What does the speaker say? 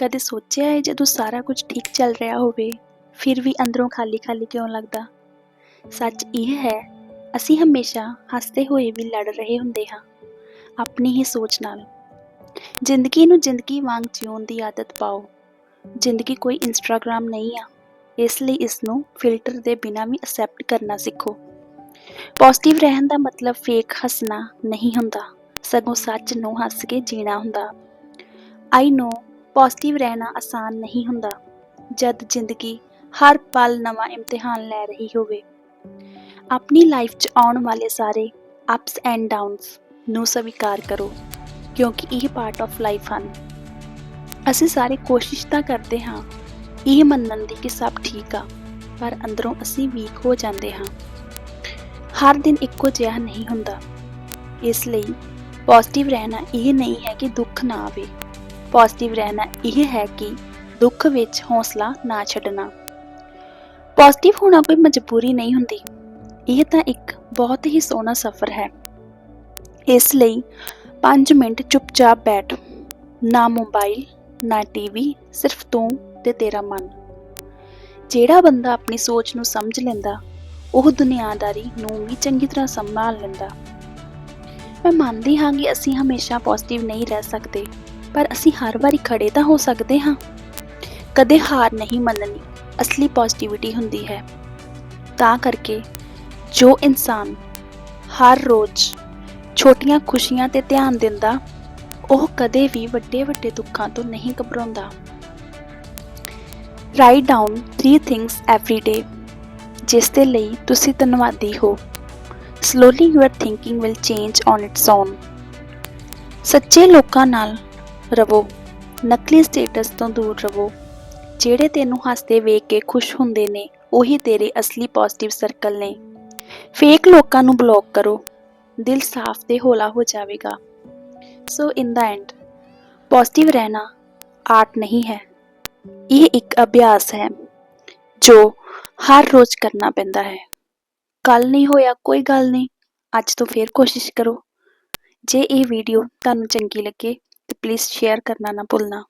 ਕਦੇ ਸੋਚਿਆ ਹੈ ਜਦੋਂ ਸਾਰਾ ਕੁਝ ਠੀਕ ਚੱਲ ਰਿਹਾ ਹੋਵੇ, ਫਿਰ ਵੀ ਅੰਦਰੋਂ ਖਾਲੀ-ਖਾਲੀ ਕਿਉਂ ਲੱਗਦਾ? ਸੱਚ ਇਹ ਹੈ, ਅਸੀਂ ਹਮੇਸ਼ਾ ਹੱਸਦੇ ਹੋਏ ਵੀ ਲੜ ਰਹੇ ਹੁੰਦੇ ਹਾਂ, ਆਪਣੀ ਹੀ ਸੋਚ ਨਾਲ। ਜ਼ਿੰਦਗੀ ਨੂੰ ਜ਼ਿੰਦਗੀ ਵਾਂਗ ਜਿਉਣ ਦੀ ਆਦਤ ਪਾਓ। ਜ਼ਿੰਦਗੀ ਕੋਈ ਇੰਸਟਾਗ੍ਰਾਮ ਨਹੀਂ ਆ, ਇਸ ਲਈ ਇਸ ਨੂੰ ਫਿਲਟਰ ਦੇ ਬਿਨਾਂ ਵੀ ਅਸੈਪਟ ਕਰਨਾ ਸਿੱਖੋ। ਪੋਜ਼ਿਟਿਵ ਰਹਿਣ ਦਾ ਮਤਲਬ ਫੇਕ ਹੱਸਣਾ ਨਹੀਂ ਹੁੰਦਾ, ਸਗੋਂ ਸੱਚ ਨੂੰ ਹੱਸ ਕੇ ਜੀਣਾ ਹੁੰਦਾ। ਆਈ ਨੋ ਪੋਜ਼ਿਟਿਵ ਰਹਿਣਾ ਆਸਾਨ ਨਹੀਂ ਹੁੰਦਾ, ਜਦ ਜ਼ਿੰਦਗੀ ਹਰ ਪਲ ਨਵਾਂ ਇਮਤਿਹਾਨ ਲੈ ਰਹੀ ਹੋਵੇ। ਆਪਣੀ ਲਾਈਫ 'ਚ ਆਉਣ ਵਾਲੇ ਸਾਰੇ ਅਪਸ ਐਂਡ ਡਾਊਨਸ ਨੂੰ ਸਵੀਕਾਰ ਕਰੋ, ਕਿਉਂਕਿ ਇਹ ਪਾਰਟ ਆਫ ਲਾਈਫ ਹਨ। ਅਸੀਂ ਸਾਰੇ ਕੋਸ਼ਿਸ਼ ਤਾਂ ਕਰਦੇ ਹਾਂ, ਇਹ ਮੰਨਣ ਦੀ ਕਿ ਸਭ ਠੀਕ ਆ, ਪਰ ਅੰਦਰੋਂ ਅਸੀਂ ਵੀਕ ਹੋ ਜਾਂਦੇ ਹਾਂ। ਹਰ ਦਿਨ ਇੱਕੋ ਜਿਹਾ ਨਹੀਂ ਹੁੰਦਾ। ਇਸ ਲਈ ਪੋਜ਼ਿਟਿਵ ਰਹਿਣਾ ਇਹ ਨਹੀਂ ਹੈ ਕਿ ਦੁੱਖ ਨਾ ਆਵੇ। ਪੋਜ਼ਿਟਿਵ ਰਹਿਣਾ ਇਹ ਹੈ ਕਿ ਦੁੱਖ ਵਿੱਚ ਹੌਸਲਾ ਨਾ ਛੱਡਣਾ। ਪੋਜ਼ਿਟਿਵ ਹੋਣਾ ਕੋਈ ਮਜਬੂਰੀ ਨਹੀਂ ਹੁੰਦੀ। ਇਹ ਤਾਂ ਇੱਕ ਬਹੁਤ ਹੀ ਸੋਹਣਾ ਸਫ਼ਰ ਹੈ। ਇਸ ਲਈ 5 ਮਿੰਟ ਚੁੱਪਚਾਪ ਬੈਠ। ਨਾ ਮੋਬਾਈਲ, ਨਾ ਟੀਵੀ, ਸਿਰਫ ਤੂੰ ਤੇ ਤੇਰਾ ਮਨ। ਜਿਹੜਾ ਬੰਦਾ ਆਪਣੀ ਸੋਚ ਨੂੰ ਸਮਝ ਲੈਂਦਾ, ਉਹ ਦੁਨੀਆਦਾਰੀ ਨੂੰ ਵੀ ਚੰਗੀ ਤਰ੍ਹਾਂ ਸੰਭਾਲ ਲੈਂਦਾ। ਮੈਂ ਮੰਨਦੀ ਹਾਂ ਕਿ ਅਸੀਂ ਹਮੇਸ਼ਾ ਪੋਜ਼ਿਟਿਵ ਨਹੀਂ ਰਹਿ ਸਕਦੇ। ਪਰ ਅਸੀਂ ਹਰ ਵਾਰੀ ਖੜੇ ਤਾਂ ਹੋ ਸਕਦੇ ਹਾਂ। ਕਦੇ ਹਾਰ ਨਹੀਂ ਮੰਨਣੀ ਅਸਲੀ ਪੋਜ਼ਿਟਿਵਿਟੀ ਹੁੰਦੀ ਹੈ। ਤਾਂ ਕਰਕੇ ਜੋ ਇਨਸਾਨ ਹਰ ਰੋਜ਼ ਛੋਟੀਆਂ ਖੁਸ਼ੀਆਂ ਤੇ ਧਿਆਨ ਦਿੰਦਾ, ਉਹ ਕਦੇ ਵੀ ਵੱਡੇ ਵੱਡੇ ਦੁੱਖਾਂ ਤੋਂ ਨਹੀਂ ਘਬਰਾਉਂਦਾ। Write down 3 things every day ਜਿਸ ਦੇ ਲਈ ਤੁਸੀਂ ਧੰਨਵਾਦੀ ਹੋ। Slowly your thinking will change on its own ਸੱਚੇ ਲੋਕਾਂ ਨਾਲ ਰਵੋ। ਨਕਲੀ ਸਟੇਟਸ ਤੋਂ ਦੂਰ ਰਵੋ। ਜਿਹੜੇ ਤੈਨੂੰ ਹੱਸਦੇ ਵੇਖ ਕੇ ਖੁਸ਼ ਹੁੰਦੇ ਨੇ, ਉਹੀ ਤੇਰੇ ਅਸਲੀ ਪੋਜ਼ਿਟਿਵ ਸਰਕਲ ਨੇ। ਫੇਕ ਲੋਕਾਂ ਨੂੰ ਬਲੌਕ ਕਰੋ। ਦਿਲ ਸਾਫ਼ ਤੇ ਹੌਲਾ ਹੋ ਜਾਵੇਗਾ। So in the end positive ਰਹਿਣਾ ਆਰਟ ਨਹੀਂ ਹੈ। ਇਹ ਇੱਕ ਅਭਿਆਸ ਹੈ, ਜੋ ਹਰ ਰੋਜ਼ ਕਰਨਾ ਪੈਂਦਾ ਹੈ। ਕੱਲ ਨਹੀਂ ਹੋਇਆ, ਕੋਈ ਗੱਲ ਨਹੀਂ। ਅੱਜ ਤੋਂ ਫੇਰ ਕੋਸ਼ਿਸ਼ ਕਰੋ। ਜੇ ਇਹ ਵੀਡੀਓ ਤੁਹਾਨੂੰ ਚੰਗੀ ਲੱਗੇ ਤੇ ਪਲੀਜ਼ ਸ਼ੇਅਰ ਕਰਨਾ ਨਾ ਭੁੱਲਣਾ।